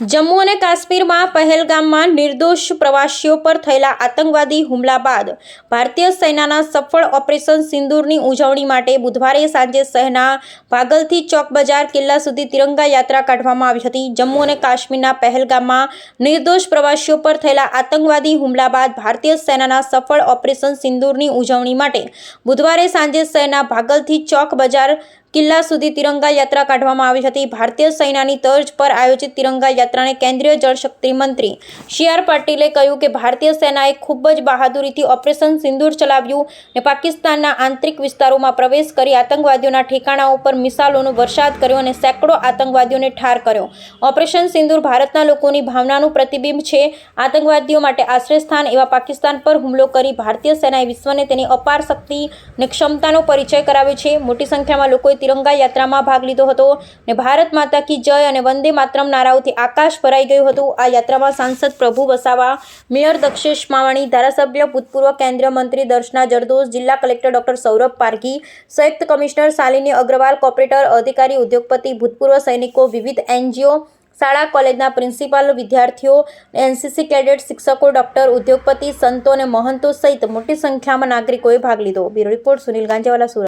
જમ્મુ અને કાશ્મીરમાં પહેલગામમાં નિર્દોષ પ્રવાસીઓ પર થયેલા આતંકવાદી હુમલા બાદ ભારતીય સેનાના સફળ ઓપરેશન સિંદૂરની ઉજવણી માટે બુધવારે સાંજે શહેરના ભાગલથી ચોક બજાર કિલ્લા સુધી તિરંગા યાત્રા કાઢવામાં આવી હતી. જમ્મુ અને કાશ્મીરના પહેલગામમાં નિર્દોષ પ્રવાસીઓ પર થયેલા આતંકવાદી હુમલા બાદ ભારતીય સેનાના સફળ ઓપરેશન સિંદૂરની ઉજવણી માટે બુધવારે સાંજે શહેરના ભાગલથી ચોક બજાર કિલ્લા સુધી તિરંગા યાત્રા કાઢવામાં આવી હતી. ભારતીય સેનાની તર્જ પર આયોજિત તિરંગા યાત્રાને કેન્દ્રીય જળશક્તિ મંત્રી સી આર પાટીલે કહ્યું કે ભારતીય સેનાએ ખૂબ જ બહાદુરીથી ઓપરેશન સિંદૂર ચલાવ્યું અને પાકિસ્તાનના આંતરિક વિસ્તારોમાં પ્રવેશ કરી આતંકવાદીઓના ઠેકાણાઓ પર મિસાઇલોનો વરસાદ કર્યો અને સેંકડો આતંકવાદીઓને ઠાર કર્યો. ઓપરેશન સિંદૂર ભારતના લોકોની ભાવનાનું પ્રતિબિંબ છે. આતંકવાદીઓ માટે આશ્રયસ્થાન એવા પાકિસ્તાન પર હુમલો કરી ભારતીય સેનાએ વિશ્વને તેની અપાર શક્તિ અને ક્ષમતાનો પરિચય કરાવ્યો છે. મોટી સંખ્યામાં લોકોએ તિરંગા યાત્રામાં ભાગ લીધો હતો અને ભારત માતા કી જય અને વંદે માતરમ નારાઓથી આકાશ ભરાઈ ગયું હતું. આ યાત્રામાં સાંસદ પ્રભુ વસાવા, મેયર દક્ષેશ માવાણી, ધારાસભ્ય ભૂતપૂર્વ કેન્દ્રીય મંત્રી દર્શના જરદોશ, જિલ્લા કલેક્ટર ડોક્ટર સૌરભ પારઘી, સંયુક્ત કમિશનર શાલિની અગ્રવાલ, કોર્પોરેટર, અધિકારી, ઉદ્યોગપતિ, ભૂતપૂર્વ સૈનિકો, વિવિધ એનજીઓ, શાળા, કોલેજના પ્રિન્સિપાલ, વિદ્યાર્થીઓ, એનસીસી કેડેટ, શિક્ષકો, ડોક્ટર, ઉદ્યોગપતિ, સંતો અને મહંતો સહિત મોટી સંખ્યામાં નાગરિકોએ ભાગ લીધો. Bureau report Sunil Ganjewala, Surat.